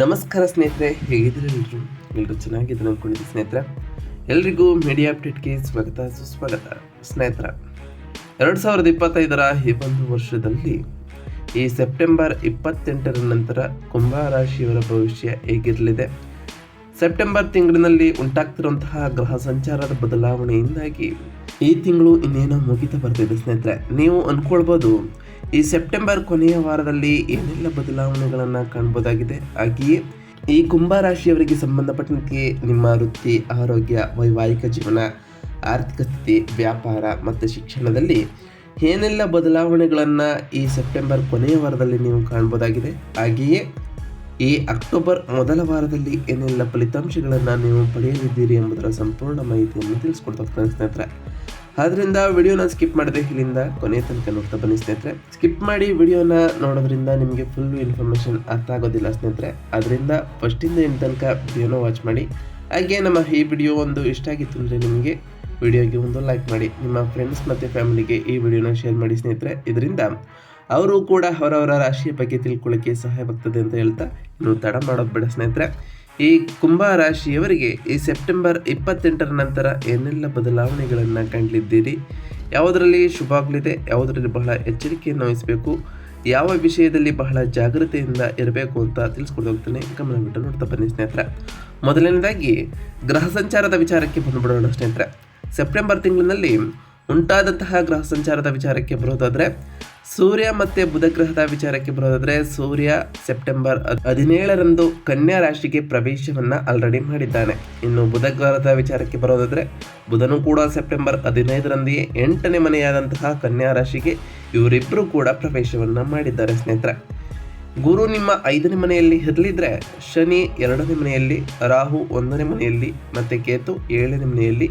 ನಮಸ್ಕಾರ ಸ್ನೇಹಿತರೆ, ಹೇಗಿದ್ದೀರಿ ಎಲ್ಲರೂ ಎಲ್ಲರೂ ಚೆನ್ನಾಗಿದ್ದಾರೆ ಅಂದ್ಕೊಂಡಿದ್ದು ಸ್ನೇಹಿತರ. ಎಲ್ರಿಗೂ ಮೀಡಿಯಾ ಅಪ್ಡೇಟ್ಗೆ ಸ್ವಾಗತ, ಸುಸ್ವಾಗತ. ಸ್ನೇಹಿತರ, ಎರಡು ಸಾವಿರದ ಇಪ್ಪತ್ತೈದರ ಈ ಒಂದು ವರ್ಷದಲ್ಲಿ ಈ ಸೆಪ್ಟೆಂಬರ್ ಇಪ್ಪತ್ತೆಂಟರ ನಂತರ ಕುಂಭ ರಾಶಿಯವರ ಭವಿಷ್ಯ ಹೇಗಿರಲಿದೆ? ಸೆಪ್ಟೆಂಬರ್ ತಿಂಗಳಿನಲ್ಲಿ ಉಂಟಾಗ್ತಿರುವಂತಹ ಗ್ರಹ ಸಂಚಾರದ ಬದಲಾವಣೆಯಿಂದಾಗಿ ಈ ತಿಂಗಳು ಇನ್ನೇನೋ ಮುಗಿತ ಬರ್ತಿದೆ ಸ್ನೇಹಿತರೆ. ನೀವು ಅನ್ಕೊಳ್ಬೋದು ಈ ಸೆಪ್ಟೆಂಬರ್ ಕೊನೆಯ ವಾರದಲ್ಲಿ ಏನೆಲ್ಲ ಬದಲಾವಣೆಗಳನ್ನು ಕಾಣ್ಬೋದಾಗಿದೆ? ಹಾಗೆಯೇ ಈ ಕುಂಭ ರಾಶಿಯವರಿಗೆ ಸಂಬಂಧಪಟ್ಟಂತೆ ನಿಮ್ಮ ವೃತ್ತಿ, ಆರೋಗ್ಯ, ವೈವಾಹಿಕ ಜೀವನ, ಆರ್ಥಿಕ ಸ್ಥಿತಿ, ವ್ಯಾಪಾರ ಮತ್ತು ಶಿಕ್ಷಣದಲ್ಲಿ ಏನೆಲ್ಲ ಬದಲಾವಣೆಗಳನ್ನು ಈ ಸೆಪ್ಟೆಂಬರ್ ಕೊನೆಯ ವಾರದಲ್ಲಿ ನೀವು ಕಾಣ್ಬೋದಾಗಿದೆ? ಹಾಗೆಯೇ ಈ ಅಕ್ಟೋಬರ್ ಮೊದಲ ವಾರದಲ್ಲಿ ಏನೆಲ್ಲ ಫಲಿತಾಂಶಗಳನ್ನು ನೀವು ಪಡೆಯಲಿದ್ದೀರಿ ಎಂಬುದರ ಸಂಪೂರ್ಣ ಮಾಹಿತಿಯನ್ನು ತಿಳಿಸ್ಕೊಡ್ತಾ ಸ್ನೇಹಿತರೆ ಆದ್ದರಿಂದ ವಿಡಿಯೋನ ಸ್ಕಿಪ್ ಮಾಡದೆ ಇಲ್ಲಿಂದ ಕೊನೆ ತನಕ ನೋಡ್ತಾ ಬನ್ನಿ ಸ್ನೇಹಿತರೆ. ಸ್ಕಿಪ್ ಮಾಡಿ ವಿಡಿಯೋನ ನೋಡೋದ್ರಿಂದ ನಿಮಗೆ ಫುಲ್ ಇನ್ಫಾರ್ಮೇಷನ್ ಅರ್ಥ ಆಗೋದಿಲ್ಲ ಸ್ನೇಹಿತರೆ. ಅದರಿಂದ ಫಸ್ಟಿಂದ ಇನ್ ತನಕ ವಿಡಿಯೋನ ವಾಚ್ ಮಾಡಿ. ಹಾಗೆ ನಮ್ಮ ಈ ವಿಡಿಯೋ ಒಂದು ಇಷ್ಟ ಆಗಿತ್ತು ಅಂದರೆ ನಿಮಗೆ ವಿಡಿಯೋಗೆ ಒಂದು ಲೈಕ್ ಮಾಡಿ. ನಿಮ್ಮ ಫ್ರೆಂಡ್ಸ್ ಮತ್ತು ಫ್ಯಾಮಿಲಿಗೆ ಈ ವಿಡಿಯೋನ ಶೇರ್ ಮಾಡಿ ಸ್ನೇಹಿತರೆ. ಇದರಿಂದ ಅವರು ಕೂಡ ಅವರವರ ರಾಶಿಯ ಬಗ್ಗೆ ತಿಳ್ಕೊಳ್ಳೋಕ್ಕೆ ಸಹಾಯವಾಗ್ತದೆ ಅಂತ ಹೇಳ್ತಾ ಇನ್ನು ತಡ ಮಾಡೋದು ಬೇಡ ಸ್ನೇಹಿತರೆ. ಈ ಕುಂಭ ರಾಶಿಯವರಿಗೆ ಈ ಸೆಪ್ಟೆಂಬರ್ ಇಪ್ಪತ್ತೆಂಟರ ನಂತರ ಏನೆಲ್ಲ ಬದಲಾವಣೆಗಳನ್ನು ಕಂಡಿದ್ದೀರಿ? ಯಾವುದರಲ್ಲಿ ಶುಭ ಆಗಲಿದೆ ಯಾವುದರಲ್ಲಿ ಬಹಳ ಎಚ್ಚರಿಕೆಯನ್ನು ವಹಿಸಬೇಕು? ಯಾವ ವಿಷಯದಲ್ಲಿ ಬಹಳ ಜಾಗೃತೆಯಿಂದ ಇರಬೇಕು ಅಂತ ತಿಳಿಸ್ಕೊಂಡು ಹೋಗ್ತಾನೆ. ಗಮನ ಬಿಟ್ಟು ನೋಡ್ತಾ ಬನ್ನಿ ಸ್ನೇಹಿತರೆ. ಮೊದಲನೇದಾಗಿ ಗ್ರಹ ಸಂಚಾರದ ವಿಚಾರಕ್ಕೆ ಬಂದುಬಿಡೋಣ ಸ್ನೇಹಿತರೆ. ಸೆಪ್ಟೆಂಬರ್ ತಿಂಗಳಿನಲ್ಲಿ ಉಂಟಾದಂತಹ ಗ್ರಹ ಸಂಚಾರದ ವಿಚಾರಕ್ಕೆ ಬರೋದಾದ್ರೆ ಸೂರ್ಯ ಮತ್ತೆ ಬುಧ ಗ್ರಹದ ವಿಚಾರಕ್ಕೆ ಬರೋದಾದ್ರೆ ಸೂರ್ಯ ಸೆಪ್ಟೆಂಬರ್ ಹದ್- ಹದಿನೇಳರಂದು ಕನ್ಯಾ ರಾಶಿಗೆ ಪ್ರವೇಶವನ್ನ ಆಲ್ರೆಡಿ ಮಾಡಿದ್ದಾನೆ. ಇನ್ನು ಬುಧ ಗ್ರಹದ ವಿಚಾರಕ್ಕೆ ಬರೋದಾದ್ರೆ ಬುಧನು ಕೂಡ ಸೆಪ್ಟೆಂಬರ್ ಹದಿನೈದರಂದೆಯೇ ಎಂಟನೇ ಮನೆಯಾದಂತಹ ಕನ್ಯಾ ರಾಶಿಗೆ ಇವರಿಬ್ಬರು ಕೂಡ ಪ್ರವೇಶವನ್ನ ಮಾಡಿದ್ದಾರೆ ಸ್ನೇಹಿತರೆ. ಗುರು ನಿಮ್ಮ ಐದನೇ ಮನೆಯಲ್ಲಿ ಇರಲಿದ್ರೆ ಶನಿ ಎರಡನೇ ಮನೆಯಲ್ಲಿ, ರಾಹು ಒಂದನೇ ಮನೆಯಲ್ಲಿ ಮತ್ತೆ ಕೇತು ಏಳನೇ ಮನೆಯಲ್ಲಿ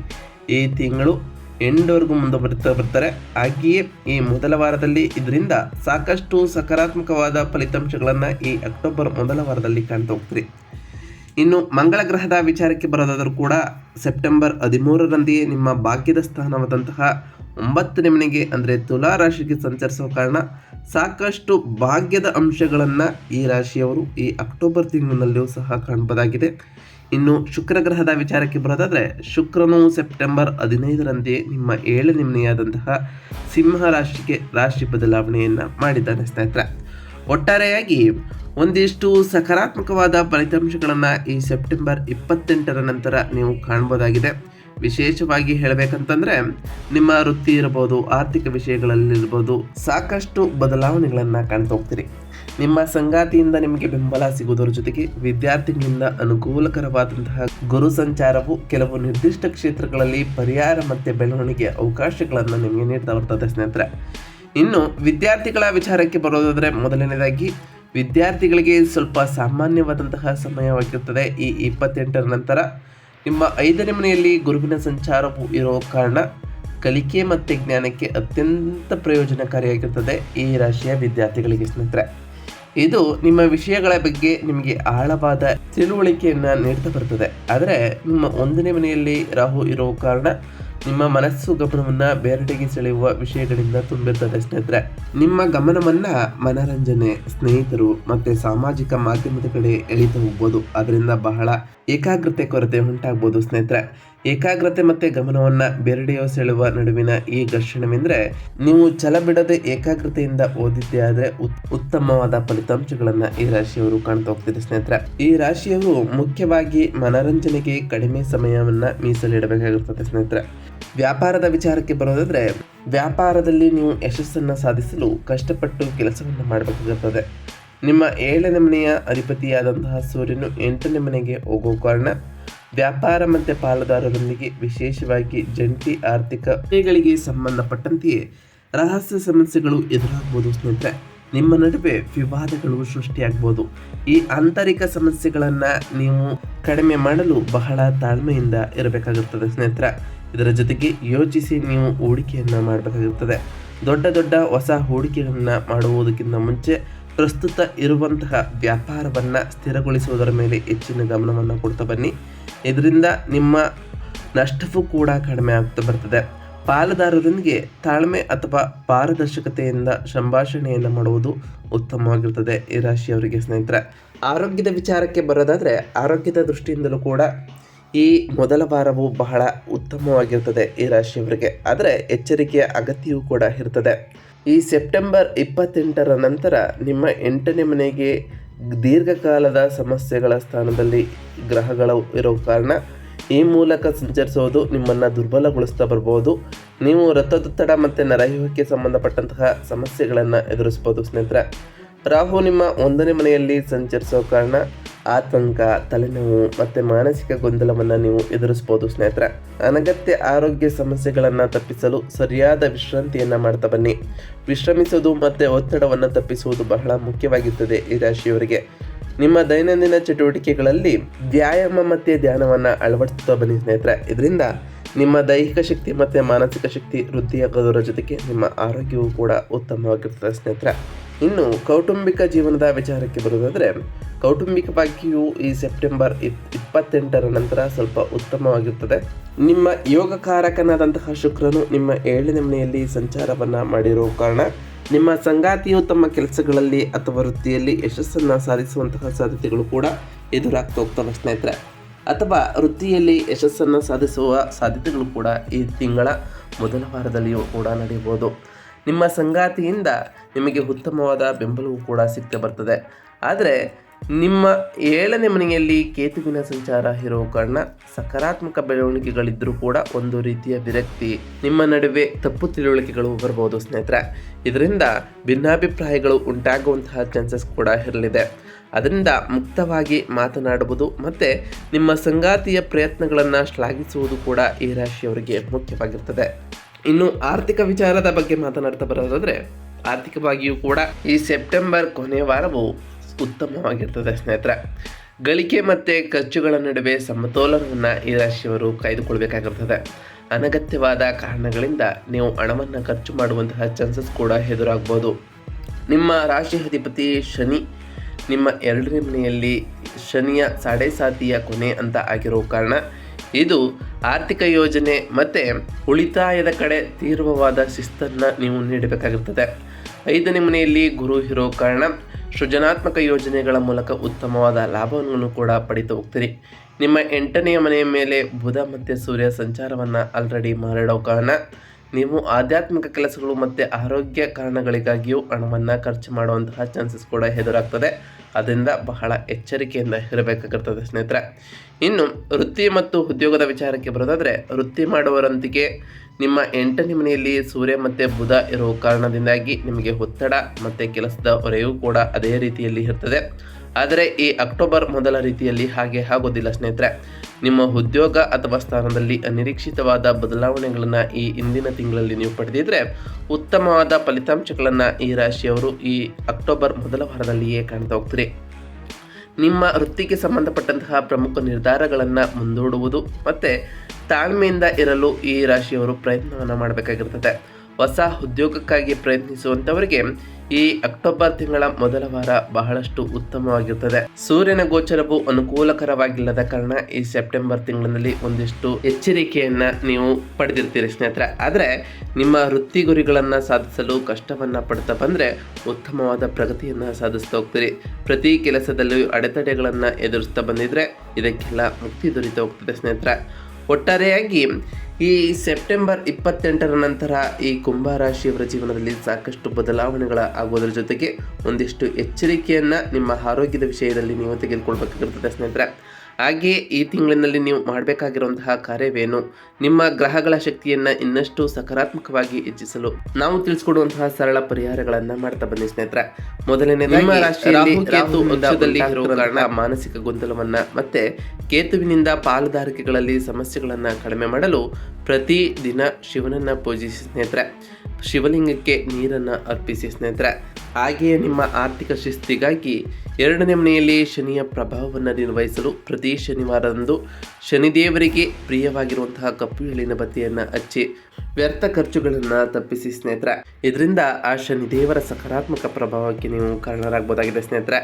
ಈ ತಿಂಗಳು ಎಂಡ್ವರೆಗೂ ಮುಂದೆ ಬರ್ತಾ ಬರ್ತಾರೆ. ಹಾಗೆಯೇ ಈ ಮೊದಲ ವಾರದಲ್ಲಿ ಇದರಿಂದ ಸಾಕಷ್ಟು ಸಕಾರಾತ್ಮಕವಾದ ಫಲಿತಾಂಶಗಳನ್ನು ಈ ಅಕ್ಟೋಬರ್ ಮೊದಲ ವಾರದಲ್ಲಿ ಕಾಣ್ತಾ ಹೋಗ್ತೀರಿ ಇನ್ನು ಮಂಗಳ ಗ್ರಹದ ವಿಚಾರಕ್ಕೆ ಬರೋದಾದರೂ ಕೂಡ ಸೆಪ್ಟೆಂಬರ್ ಹದಿಮೂರರಂತೆಯೇ ನಿಮ್ಮ ಭಾಗ್ಯದ ಸ್ಥಾನವಾದಂತಹ ಒಂಬತ್ತನೇ ಮನೆಗೆ, ಅಂದರೆ ತುಲಾ ರಾಶಿಗೆ ಸಂಚರಿಸುವ ಕಾರಣ ಸಾಕಷ್ಟು ಭಾಗ್ಯದ ಅಂಶಗಳನ್ನು ಈ ರಾಶಿಯವರು ಈ ಅಕ್ಟೋಬರ್ ತಿಂಗಳಿನಲ್ಲಿಯೂ ಸಹ ಕಾಣಬಹುದಾಗಿದೆ ಇನ್ನು ಶುಕ್ರ ಗ್ರಹದ ವಿಚಾರಕ್ಕೆ ಬರೋದಾದರೆ ಶುಕ್ರನು ಸೆಪ್ಟೆಂಬರ್ ಹದಿನೈದರಂದೇ ನಿಮ್ಮ ಏಳು ನಿಮ್ಮೆಯಾದಂತಹ ಸಿಂಹ ರಾಶಿಗೆ ರಾಶಿ ಬದಲಾವಣೆಯನ್ನು ಮಾಡಿದ್ದಾನೆ ಸ್ನೇಹಿತರೆ. ಒಟ್ಟಾರೆಯಾಗಿ ಒಂದಿಷ್ಟು ಸಕಾರಾತ್ಮಕವಾದ ಫಲಿತಾಂಶಗಳನ್ನು ಈ ಸೆಪ್ಟೆಂಬರ್ ಇಪ್ಪತ್ತೆಂಟರ ನಂತರ ನೀವು ಕಾಣ್ಬೋದಾಗಿದೆ. ವಿಶೇಷವಾಗಿ ಹೇಳಬೇಕಂತಂದರೆ ನಿಮ್ಮ ವೃತ್ತಿ ಇರ್ಬೋದು, ಆರ್ಥಿಕ ವಿಷಯಗಳಲ್ಲಿರ್ಬೋದು ಸಾಕಷ್ಟು ಬದಲಾವಣೆಗಳನ್ನು ಕಾಣ್ತಾ ಹೋಗ್ತೀರಿ. ನಿಮ್ಮ ಸಂಗಾತಿಯಿಂದ ನಿಮಗೆ ಬೆಂಬಲ ಸಿಗುವುದರ ಜೊತೆಗೆ ವಿದ್ಯಾರ್ಥಿಗಳಿಂದ ಅನುಕೂಲಕರವಾದಂತಹ ಗುರು ಸಂಚಾರವು ಕೆಲವು ನಿರ್ದಿಷ್ಟ ಕ್ಷೇತ್ರಗಳಲ್ಲಿ ಪರಿಹಾರ ಮತ್ತು ಬೆಳವಣಿಗೆಯ ಅವಕಾಶಗಳನ್ನು ನಿಮಗೆ ನೀಡ್ತಾ ಬರ್ತದೆ ಸ್ನೇಹಿತರೆ. ಇನ್ನು ವಿದ್ಯಾರ್ಥಿಗಳ ವಿಚಾರಕ್ಕೆ ಬರೋದಾದರೆ ಮೊದಲನೇದಾಗಿ ವಿದ್ಯಾರ್ಥಿಗಳಿಗೆ ಸ್ವಲ್ಪ ಸಾಮಾನ್ಯವಾದಂತಹ ಸಮಯವಾಗಿರುತ್ತದೆ ಈ ಇಪ್ಪತ್ತೆಂಟರ ನಂತರ. ನಿಮ್ಮ ಐದನೇ ಮನೆಯಲ್ಲಿ ಗುರುವಿನ ಸಂಚಾರವು ಇರೋ ಕಾರಣ ಕಲಿಕೆ ಮತ್ತು ಜ್ಞಾನಕ್ಕೆ ಅತ್ಯಂತ ಪ್ರಯೋಜನಕಾರಿಯಾಗಿರುತ್ತದೆ ಈ ರಾಶಿಯ ವಿದ್ಯಾರ್ಥಿಗಳಿಗೆ ಸ್ನೇಹಿತರೆ. ಇದು ನಿಮ್ಮ ವಿಷಯಗಳ ಬಗ್ಗೆ ನಿಮಗೆ ಆಳವಾದ ತಿಳುವಳಿಕೆಯನ್ನು ನೀಡ್ತಾ ಬರ್ತದೆ. ಆದರೆ ನಿಮ್ಮ ಒಂದನೇ ಮನೆಯಲ್ಲಿ ರಾಹು ಇರೋ ಕಾರಣ ನಿಮ್ಮ ಮನಸ್ಸು ಗಮನವನ್ನು ಬೇರೆಡೆಗೆ ಸೆಳೆಯುವ ವಿಷಯಗಳಿಂದ ತುಂಬಿರ್ತದೆ ಸ್ನೇಹಿತರೆ. ನಿಮ್ಮ ಗಮನವನ್ನು ಮನರಂಜನೆ, ಸ್ನೇಹಿತರು ಮತ್ತು ಸಾಮಾಜಿಕ ಮಾಧ್ಯಮದ ಕಡೆ ಎಳಿತಾ ಹೋಗ್ಬೋದು. ಅದರಿಂದ ಬಹಳ ಏಕಾಗ್ರತೆ ಕೊರತೆ ಉಂಟಾಗ್ಬೋದು ಸ್ನೇಹಿತರೆ. ಏಕಾಗ್ರತೆ ಮತ್ತೆ ಗಮನವನ್ನ ಬೆರಡೆಯೋ ಸೆಳೆವ ನಡುವಿನ ಈ ಘರ್ಷಣವೆಂದ್ರೆ, ನೀವು ಛಲ ಬಿಡದೆ ಏಕಾಗ್ರತೆಯಿಂದ ಓದಿದ್ದೇ ಆದರೆ ಉತ್- ಉತ್ತಮವಾದ ಫಲಿತಾಂಶಗಳನ್ನ ಈ ರಾಶಿಯವರು ಕಾಣ್ತಾ ಹೋಗ್ತಿದೆ ಸ್ನೇಹಿತರೆ. ಈ ರಾಶಿಯವರು ಮುಖ್ಯವಾಗಿ ಮನರಂಜನೆಗೆ ಕಡಿಮೆ ಸಮಯವನ್ನ ಮೀಸಲಿಡಬೇಕಾಗಿರ್ತದೆ ಸ್ನೇಹಿತರೆ. ವ್ಯಾಪಾರದ ವಿಚಾರಕ್ಕೆ ಬರೋದಾದ್ರೆ, ವ್ಯಾಪಾರದಲ್ಲಿ ನೀವು ಯಶಸ್ಸನ್ನ ಸಾಧಿಸಲು ಕಷ್ಟಪಟ್ಟು ಕೆಲಸವನ್ನು ಮಾಡಬೇಕಾಗುತ್ತದೆ ನಿಮ್ಮ ಏಳನೇ ಮನೆಯ ಅಧಿಪತಿಯಾದಂತಹ ಸೂರ್ಯನು ಎಂಟನೇ ಮನೆಗೆ ಹೋಗೋ ಕಾರಣ ವ್ಯಾಪಾರ ಮತ್ತು ಪಾಲುದಾರರೊಂದಿಗೆ ವಿಶೇಷವಾಗಿ ಜಂಟಿ ಆರ್ಥಿಕ ವಿಷಯಗಳಿಗೆ ಸಂಬಂಧಪಟ್ಟಂತೆಯೇ ರಹಸ್ಯ ಸಮಸ್ಯೆಗಳು ಎದುರಾಗ್ಬೋದು ಸ್ನೇಹಿತರೆ. ನಿಮ್ಮ ನಡುವೆ ವಿವಾದಗಳು ಸೃಷ್ಟಿಯಾಗ್ಬೋದು. ಈ ಆಂತರಿಕ ಸಮಸ್ಯೆಗಳನ್ನು ನೀವು ಕಡಿಮೆ ಮಾಡಲು ಬಹಳ ತಾಳ್ಮೆಯಿಂದ ಇರಬೇಕಾಗುತ್ತದೆ ಸ್ನೇಹಿತರೆ. ಇದರ ಜೊತೆಗೆ ಯೋಚಿಸಿ ನೀವು ಹೂಡಿಕೆಯನ್ನು ಮಾಡಬೇಕಾಗುತ್ತದೆ ದೊಡ್ಡ ದೊಡ್ಡ ಹೊಸ ಹೂಡಿಕೆಗಳನ್ನು ಮಾಡುವುದಕ್ಕಿಂತ ಮುಂಚೆ ಪ್ರಸ್ತುತ ಇರುವಂತಹ ವ್ಯಾಪಾರವನ್ನು ಸ್ಥಿರಗೊಳಿಸುವುದರ ಮೇಲೆ ಹೆಚ್ಚಿನ ಗಮನವನ್ನು ಕೊಡ್ತಾ ಬನ್ನಿ. ಇದರಿಂದ ನಿಮ್ಮ ನಷ್ಟವೂ ಕೂಡ ಕಡಿಮೆ ಆಗ್ತಾ ಬರ್ತದೆ. ಪಾಲುದಾರರೊಂದಿಗೆ ತಾಳ್ಮೆ ಅಥವಾ ಪಾರದರ್ಶಕತೆಯಿಂದ ಸಂಭಾಷಣೆಯನ್ನು ಮಾಡುವುದು ಉತ್ತಮವಾಗಿರ್ತದೆ ಈ ರಾಶಿಯವರಿಗೆ ಸ್ನೇಹಿತರೆ. ಆರೋಗ್ಯದ ವಿಚಾರಕ್ಕೆ ಬರೋದಾದರೆ ಆರೋಗ್ಯದ ದೃಷ್ಟಿಯಿಂದಲೂ ಕೂಡ ಈ ಮೊದಲ ವಾರವು ಬಹಳ ಉತ್ತಮವಾಗಿರ್ತದೆ ಈ ರಾಶಿಯವರಿಗೆ. ಆದರೆ ಎಚ್ಚರಿಕೆಯ ಅಗತ್ಯವೂ ಕೂಡ ಇರ್ತದೆ. ಈ ಸೆಪ್ಟೆಂಬರ್ ಇಪ್ಪತ್ತೆಂಟರ ನಂತರ ನಿಮ್ಮ ಎಂಟನೇ ಮನೆಗೆ ದೀರ್ಘಕಾಲದ ಸಮಸ್ಯೆಗಳ ಸ್ಥಾನದಲ್ಲಿ ಗ್ರಹಗಳು ಇರೋ ಕಾರಣ ಈ ಮೂಲಕ ಸಂಚರಿಸೋದು ನಿಮ್ಮನ್ನು ದುರ್ಬಲಗೊಳಿಸ್ತಾ ಬರ್ಬೋದು. ನೀವು ರಕ್ತದೊತ್ತಡ ಮತ್ತು ನರಯುವಕ್ಕೆ ಸಂಬಂಧಪಟ್ಟಂತಹ ಸಮಸ್ಯೆಗಳನ್ನು ಎದುರಿಸ್ಬೋದು ಸ್ನೇಹಿತರೆ. ರಾಹು ನಿಮ್ಮ ಒಂದನೇ ಮನೆಯಲ್ಲಿ ಸಂಚರಿಸೋ ಕಾರಣ ಆತಂಕ, ತಲೆನೋವು ಮತ್ತು ಮಾನಸಿಕ ಗೊಂದಲವನ್ನು ನೀವು ಎದುರಿಸ್ಬೋದು ಸ್ನೇಹಿತರೆ. ಅನಗತ್ಯ ಆರೋಗ್ಯ ಸಮಸ್ಯೆಗಳನ್ನು ತಪ್ಪಿಸಲು ಸರಿಯಾದ ವಿಶ್ರಾಂತಿಯನ್ನು ಮಾಡ್ತಾ ಬನ್ನಿ. ವಿಶ್ರಮಿಸೋದು ಮತ್ತು ಒತ್ತಡವನ್ನು ತಪ್ಪಿಸುವುದು ಬಹಳ ಮುಖ್ಯವಾಗಿರ್ತದೆ ಈ ರಾಶಿಯವರಿಗೆ. ನಿಮ್ಮ ದೈನಂದಿನ ಚಟುವಟಿಕೆಗಳಲ್ಲಿ ವ್ಯಾಯಾಮ ಮತ್ತು ಧ್ಯಾನವನ್ನು ಅಳವಡಿಸ್ತಾ ಬನ್ನಿ ಸ್ನೇಹಿತರೆ. ಇದರಿಂದ ನಿಮ್ಮ ದೈಹಿಕ ಶಕ್ತಿ ಮತ್ತು ಮಾನಸಿಕ ಶಕ್ತಿ ವೃದ್ಧಿಯಾಗೋದರ ಜೊತೆಗೆ ನಿಮ್ಮ ಆರೋಗ್ಯವೂ ಕೂಡ ಉತ್ತಮವಾಗಿರ್ತದೆ ಸ್ನೇಹಿತರೆ. ಇನ್ನು ಕೌಟುಂಬಿಕ ಜೀವನದ ವಿಚಾರಕ್ಕೆ ಬರೋದಾದರೆ ಕೌಟುಂಬಿಕವಾಗಿಯೂ ಈ ಸೆಪ್ಟೆಂಬರ್ ಇಪ್, ಇಪ್ಪತ್ತೆಂಟರ ನಂತರ ಸ್ವಲ್ಪ ಉತ್ತಮವಾಗಿರುತ್ತದೆ. ನಿಮ್ಮ ಯೋಗಕಾರಕನಾದಂತಹ ಶುಕ್ರನು ನಿಮ್ಮ ಏಳನೇ ಮನೆಯಲ್ಲಿ ಸಂಚಾರವನ್ನು ಮಾಡಿರೋ ಕಾರಣ, ನಿಮ್ಮ ಸಂಗಾತಿಯು ತಮ್ಮ ಕೆಲಸಗಳಲ್ಲಿ ಅಥವಾ ವೃತ್ತಿಯಲ್ಲಿ ಯಶಸ್ಸನ್ನು ಸಾಧಿಸುವಂತಹ ಸಾಧ್ಯತೆಗಳು ಕೂಡ ಎದುರಾಗ್ತಾ ಹೋಗ್ತವೆ ಸ್ನೇಹಿತರೆ. ಅಥವಾ ವೃತ್ತಿಯಲ್ಲಿ ಯಶಸ್ಸನ್ನು ಸಾಧಿಸುವ ಸಾಧ್ಯತೆಗಳು ಕೂಡ ಈ ತಿಂಗಳ ಮೊದಲ ವಾರದಲ್ಲಿಯೂ ಕೂಡ ನಡೆಯಬಹುದು. ನಿಮ್ಮ ಸಂಗಾತಿಯಿಂದ ನಿಮಗೆ ಉತ್ತಮವಾದ ಬೆಂಬಲವೂ ಕೂಡ ಸಿಗ್ತಾ ಬರ್ತದೆ. ಆದರೆ ನಿಮ್ಮ ಏಳನೇ ಮನೆಯಲ್ಲಿ ಕೇತುವಿನ ಸಂಚಾರ ಇರೋ ಕಾರಣ ಸಕಾರಾತ್ಮಕ ಬೆಳವಣಿಗೆಗಳಿದ್ದರೂ ಕೂಡ ಒಂದು ರೀತಿಯ ವಿರಕ್ತಿ, ನಿಮ್ಮ ನಡುವೆ ತಪ್ಪು ತಿಳುವಳಿಕೆಗಳು ಬರಬಹುದು ಸ್ನೇಹಿತರೆ. ಇದರಿಂದ ಭಿನ್ನಾಭಿಪ್ರಾಯಗಳು ಉಂಟಾಗುವಂತಹ ಚಾನ್ಸಸ್ ಕೂಡ ಇರಲಿದೆ. ಅದರಿಂದ ಮುಕ್ತವಾಗಿ ಮಾತನಾಡುವುದು ಮತ್ತು ನಿಮ್ಮ ಸಂಗಾತಿಯ ಪ್ರಯತ್ನಗಳನ್ನು ಶ್ಲಾಘಿಸುವುದು ಕೂಡ ಈ ರಾಶಿಯವರಿಗೆ ಮುಖ್ಯವಾಗಿರ್ತದೆ. ಇನ್ನು ಆರ್ಥಿಕ ವಿಚಾರದ ಬಗ್ಗೆ ಮಾತನಾಡ್ತಾ ಬರೋದಾದ್ರೆ, ಆರ್ಥಿಕವಾಗಿಯೂ ಕೂಡ ಈ ಸೆಪ್ಟೆಂಬರ್ ಕೊನೆಯ ವಾರವು ಉತ್ತಮವಾಗಿರ್ತದೆ ಸ್ನೇಹಿತರ. ಗಳಿಕೆ ಮತ್ತು ಖರ್ಚುಗಳ ನಡುವೆ ಸಮತೋಲನವನ್ನು ಈ ರಾಶಿಯವರು ಕಾಯ್ದುಕೊಳ್ಬೇಕಾಗಿರ್ತದೆ. ಅನಗತ್ಯವಾದ ಕಾರಣಗಳಿಂದ ನೀವು ಹಣವನ್ನು ಖರ್ಚು ಮಾಡುವಂತಹ ಚಾನ್ಸಸ್ ಕೂಡ ಎದುರಾಗ್ಬೋದು. ನಿಮ್ಮ ರಾಶಿ ಅಧಿಪತಿ ಶನಿ, ನಿಮ್ಮ ಎರಡನೇ ಮನೆಯಲ್ಲಿ ಶನಿಯ ಸಾಡೆ ಸಾತಿಯ ಕೊನೆ ಅಂತ ಆಗಿರೋ ಕಾರಣ ಇದು ಆರ್ಥಿಕ ಯೋಜನೆ ಮತ್ತು ಉಳಿತಾಯದ ಕಡೆ ತೀವ್ರವಾದ ಶಿಸ್ತನ್ನು ನೀವು ನೀಡಬೇಕಾಗಿರ್ತದೆ. ಐದನೇ ಮನೆಯಲ್ಲಿ ಗುರು ಇರೋ ಕಾರಣ ಸೃಜನಾತ್ಮಕ ಯೋಜನೆಗಳ ಮೂಲಕ ಉತ್ತಮವಾದ ಲಾಭವನ್ನು ಕೂಡ ಪಡಿತಾ ಹೋಗ್ತೀರಿ. ನಿಮ್ಮ ಎಂಟನೆಯ ಮನೆಯ ಮೇಲೆ ಬುಧ ಮತ್ತು ಸೂರ್ಯ ಸಂಚಾರವನ್ನು ಆಲ್ರೆಡಿ ಮಾಡಿಡೋ ಕಾರಣ ನೀವು ಆಧ್ಯಾತ್ಮಿಕ ಕೆಲಸಗಳು ಮತ್ತು ಆರೋಗ್ಯ ಕಾರಣಗಳಿಗಾಗಿಯೂ ಹಣವನ್ನು ಖರ್ಚು ಮಾಡುವಂತಹ ಚಾನ್ಸಸ್ ಕೂಡ ಎದುರಾಗ್ತದೆ. ಅದರಿಂದ ಬಹಳ ಎಚ್ಚರಿಕೆಯಿಂದ ಇರಬೇಕಾಗಿರ್ತದೆ ಸ್ನೇಹಿತರೆ. ಇನ್ನು ವೃತ್ತಿ ಮತ್ತು ಉದ್ಯೋಗದ ವಿಚಾರಕ್ಕೆ ಬರೋದಾದರೆ, ವೃತ್ತಿ ಮಾಡುವರಂತಿಗೆ ನಿಮ್ಮ ಎಂಟನೇ ಮನೆಯಲ್ಲಿ ಸೂರ್ಯ ಮತ್ತು ಬುಧ ಇರೋ ಕಾರಣದಿಂದಾಗಿ ನಿಮಗೆ ಒತ್ತಡ ಮತ್ತು ಕೆಲಸದ ಹೊರೆಯೂ ಕೂಡ ಅದೇ ರೀತಿಯಲ್ಲಿ ಇರ್ತದೆ. ಆದರೆ ಈ ಅಕ್ಟೋಬರ್ ಮೊದಲ ರೀತಿಯಲ್ಲಿ ಹಾಗೆ ಆಗೋದಿಲ್ಲ ಸ್ನೇಹಿತರೆ. ನಿಮ್ಮ ಉದ್ಯೋಗ ಅಥವಾ ಸ್ಥಾನದಲ್ಲಿ ಅನಿರೀಕ್ಷಿತವಾದ ಬದಲಾವಣೆಗಳನ್ನು ಈ ಇಂದಿನ ತಿಂಗಳಲ್ಲಿ ನೀವು ಪಡೆದಿದ್ದರೆ ಉತ್ತಮವಾದ ಫಲಿತಾಂಶಗಳನ್ನು ಈ ರಾಶಿಯವರು ಈ ಅಕ್ಟೋಬರ್ ಮೊದಲ ವಾರದಲ್ಲಿಯೇ ಕಾಣ್ತಾ ಹೋಗ್ತೀರಿ. ನಿಮ್ಮ ವೃತ್ತಿಗೆ ಸಂಬಂಧಪಟ್ಟಂತಹ ಪ್ರಮುಖ ನಿರ್ಧಾರಗಳನ್ನು ಮುಂದೂಡುವುದು ಮತ್ತು ತಾಳ್ಮೆಯಿಂದ ಇರಲು ಈ ರಾಶಿಯವರು ಪ್ರಯತ್ನವನ್ನು ಮಾಡಬೇಕಾಗಿರ್ತದೆ. ಹೊಸ ಉದ್ಯೋಗಕ್ಕಾಗಿ ಪ್ರಯತ್ನಿಸುವಂತವರಿಗೆ ಈ ಅಕ್ಟೋಬರ್ ತಿಂಗಳ ಮೊದಲ ವಾರ ಬಹಳಷ್ಟು ಉತ್ತಮವಾಗಿರುತ್ತದೆ. ಸೂರ್ಯನ ಗೋಚರವು ಅನುಕೂಲಕರವಾಗಿಲ್ಲದ ಕಾರಣ ಈ ಸೆಪ್ಟೆಂಬರ್ ತಿಂಗಳಿನಲ್ಲಿ ಒಂದಿಷ್ಟು ಎಚ್ಚರಿಕೆಯನ್ನ ನೀವು ಪಡೆದಿರ್ತೀರಿ ಸ್ನೇಹಿತರೆ. ಆದರೆ ನಿಮ್ಮ ವೃತ್ತಿ ಗುರಿಗಳನ್ನು ಸಾಧಿಸಲು ಕಷ್ಟವನ್ನ ಪಡ್ತಾ ಬಂದರೆ ಉತ್ತಮವಾದ ಪ್ರಗತಿಯನ್ನು ಸಾಧಿಸ್ತಾ ಹೋಗ್ತೀರಿ. ಪ್ರತಿ ಕೆಲಸದಲ್ಲೂ ಅಡೆತಡೆಗಳನ್ನು ಎದುರಿಸ್ತಾ ಬಂದಿದ್ರೆ ಇದಕ್ಕೆಲ್ಲ ಮುಕ್ತಿ ದೊರೀತಾ ಹೋಗ್ತದೆ ಸ್ನೇಹಿತರೆ. ಒಟ್ಟಾರೆಯಾಗಿ ಈ ಸೆಪ್ಟೆಂಬರ್ ಇಪ್ಪತ್ತೆಂಟರ ನಂತರ ಈ ಕುಂಭರಾಶಿಯವರ ಜೀವನದಲ್ಲಿ ಸಾಕಷ್ಟು ಬದಲಾವಣೆಗಳ ಆಗೋದ್ರ ಜೊತೆಗೆ ಒಂದಿಷ್ಟು ಎಚ್ಚರಿಕೆಯನ್ನು ನಿಮ್ಮ ಆರೋಗ್ಯದ ವಿಷಯದಲ್ಲಿ ನೀವು ತೆಗೆದುಕೊಳ್ಬೇಕಾಗಿರ್ತದೆ ಸ್ನೇಹಿತರೆ. ಹಾಗೆಯೇ ಈ ತಿಂಗಳಿನಲ್ಲಿ ನೀವು ಮಾಡಬೇಕಾಗಿರುವಂತಹ ಕಾರ್ಯವೇನು? ನಿಮ್ಮ ಗ್ರಹಗಳ ಶಕ್ತಿಯನ್ನು ಇನ್ನಷ್ಟು ಸಕಾರಾತ್ಮಕವಾಗಿ ಹೆಚ್ಚಿಸಲು ನಾವು ತಿಳಿಸ್ಕೊಡುವಂತಹ ಸರಳ ಪರಿಹಾರಗಳನ್ನು ಮಾಡ್ತಾ ಬನ್ನಿ ಸ್ನೇಹಿತರೆ. ಮೊದಲನೇ ನಿಮ್ಮ ರಾಶಿಯಲ್ಲಿ ಕಾರಣ ಮಾನಸಿಕ ಗೊಂದಲವನ್ನ ಮತ್ತೆ ಕೇತುವಿನಿಂದ ಪಾಲುದಾರಿಕೆಗಳಲ್ಲಿ ಸಮಸ್ಯೆಗಳನ್ನು ಕಡಿಮೆ ಮಾಡಲು ಪ್ರತಿ ದಿನ ಶಿವನನ್ನ ಪೂಜಿಸಿ ಸ್ನೇಹಿತರೆ. ಶಿವಲಿಂಗಕ್ಕೆ ನೀರನ್ನು ಅರ್ಪಿಸಿ ಸ್ನೇಹಿತರೆ. ಹಾಗೆಯೇ ನಿಮ್ಮ ಆರ್ಥಿಕ ಶಿಸ್ತಿಗಾಗಿ ಎರಡನೇ ಮನೆಯಲ್ಲಿ ಶನಿಯ ಪ್ರಭಾವವನ್ನು ನಿರ್ವಹಿಸಲು ಪ್ರತಿ ಶನಿವಾರದಂದು ಶನಿದೇವರಿಗೆ ಪ್ರಿಯವಾಗಿರುವಂತಹ ಕಪ್ಪು ಎಳ್ಳಿನ ಬತ್ತಿಯನ್ನು ಹಚ್ಚಿ ವ್ಯರ್ಥ ಖರ್ಚುಗಳನ್ನು ತಪ್ಪಿಸಿ ಸ್ನೇಹಿತರೆ. ಇದರಿಂದ ಆ ಶನಿದೇವರ ಸಕಾರಾತ್ಮಕ ಪ್ರಭಾವಕ್ಕೆ ನೀವು ಕಾರಣರಾಗಬಹುದಾಗಿದೆ ಸ್ನೇಹಿತರೆ.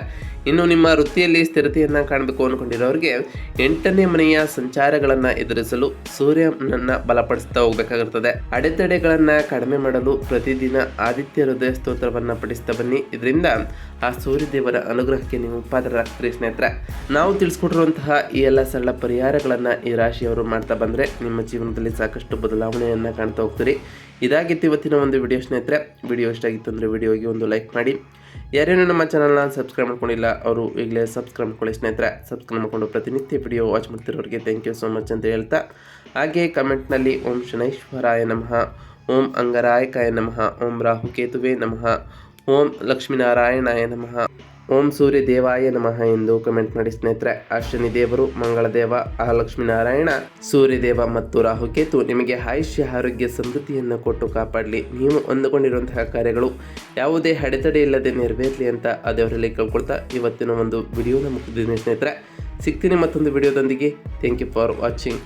ಇನ್ನು ನಿಮ್ಮ ವೃತ್ತಿಯಲ್ಲಿ ಸ್ಥಿರತೆಯನ್ನು ಕಾಣಬೇಕು ಅಂದ್ಕೊಂಡಿರೋರಿಗೆ ಎಂಟನೇ ಮನೆಯ ಸಂಚಾರಗಳನ್ನು ಎದುರಿಸಲು ಸೂರ್ಯನನ್ನು ಬಲಪಡಿಸ್ತಾ ಹೋಗಬೇಕಾಗಿರ್ತದೆ. ಅಡೆತಡೆಗಳನ್ನು ಕಡಿಮೆ ಮಾಡಲು ಪ್ರತಿದಿನ ಆದಿತ್ಯ ಹೃದಯ ಸ್ತೋತ್ರವನ್ನು ಪಠಿಸ್ತಾ ಬನ್ನಿ. ಇದರಿಂದ ಆ ಸೂರ್ಯದೇವರ ಅನುಗ್ರಹಕ್ಕೆ ನೀವು ಪಾತ್ರರಾಗ್ತೀರಿ ಸ್ನೇಹಿತರೆ. ನಾವು ತಿಳಿಸ್ಕೊಟ್ಟಿರುವಂತಹ ಈ ಎಲ್ಲ ಸರಳ ಪರಿಹಾರಗಳನ್ನು ಈ ರಾಶಿಯವರು ಮಾಡ್ತಾ ಬಂದರೆ ನಿಮ್ಮ ಜೀವನದಲ್ಲಿ ಸಾಕಷ್ಟು ಬದಲಾವಣೆಯನ್ನು ಕಾಣ್ತಾ ಹೋಗ್ತೀರಿ. ಇದಾಗಿತ್ತು ಇವತ್ತಿನ ಒಂದು ವಿಡಿಯೋ ಸ್ನೇಹಿತರೆ. ವಿಡಿಯೋ ಇಷ್ಟ ಆಗಿತ್ತು ಅಂದರೆ ವಿಡಿಯೋಗೆ ಒಂದು ಲೈಕ್ ಮಾಡಿ. ಯಾರೇನೋ ನಮ್ಮ ಚಾನಲ್ನ ಸಬ್ಸ್ಕ್ರೈಬ್ ಮಾಡ್ಕೊಂಡಿಲ್ಲ, ಅವರು ಈಗಲೇ ಸಬ್ಸ್ಕ್ರೈಬ್ ಮಾಡ್ಕೊಳ್ಳಿ ಸ್ನೇಹಿತರೆ. ಸಬ್ಸ್ಕ್ರೈಬ್ ಮಾಡ್ಕೊಂಡು ಪ್ರತಿನಿತ್ಯ ವಿಡಿಯೋ ವಾಚ್ ಮಾಡ್ತಿರೋರಿಗೆ ಥ್ಯಾಂಕ್ ಯು ಸೋ ಮಚ್ ಅಂತ ಹೇಳ್ತಾ. ಹಾಗೆ ಕಮೆಂಟ್ನಲ್ಲಿ ಓಂ ಶನೈಶ್ವರಾಯ ನಮಃ, ಓಂ ಅಂಗರಾಯಕಾಯ ನಮಃ, ಓಂ ರಾಹುಕೇತುವೆ ನಮಃ ಓಂ ಲಕ್ಷ್ಮೀನಾರಾಯಣಾಯ ನಮಃ. ಓಂ ಸೂರ್ಯ ದೇವಾಯ ನಮಃ ಎಂದು ಕಮೆಂಟ್ ಮಾಡಿ ಸ್ನೇಹಿತರೆ ಆ ಶನಿ ದೇವರು ಮಂಗಳ ದೇವ ಆ ಲಕ್ಷ್ಮೀನಾರಾಯಣ, ಸೂರ್ಯದೇವ ಮತ್ತು ರಾಹುಕೇತು ನಿಮಗೆ ಆಯುಷ್ಯ, ಆರೋಗ್ಯ, ಸಮೃದ್ಧಿಯನ್ನು ಕೊಟ್ಟು ಕಾಪಾಡಲಿ. ನೀವು ಅಂದುಕೊಂಡಿರುವಂತಹ ಕಾರ್ಯಗಳು ಯಾವುದೇ ಅಡೆತಡೆ ಇಲ್ಲದೆ ನೆರವೇರಲಿ ಅಂತ ಆ ದೇವರಲ್ಲಿ ಕೇಳ್ಕೊಳ್ತಾ ಇವತ್ತಿನ ಒಂದು ವಿಡಿಯೋನ ಮುಗಿದಿದ್ದೀನಿ ಸ್ನೇಹಿತರೆ. ಸಿಗ್ತೀನಿ ಮತ್ತೊಂದು ವಿಡಿಯೋದೊಂದಿಗೆ ಥ್ಯಾಂಕ್ ಯು ಫಾರ್ ವಾಚಿಂಗ್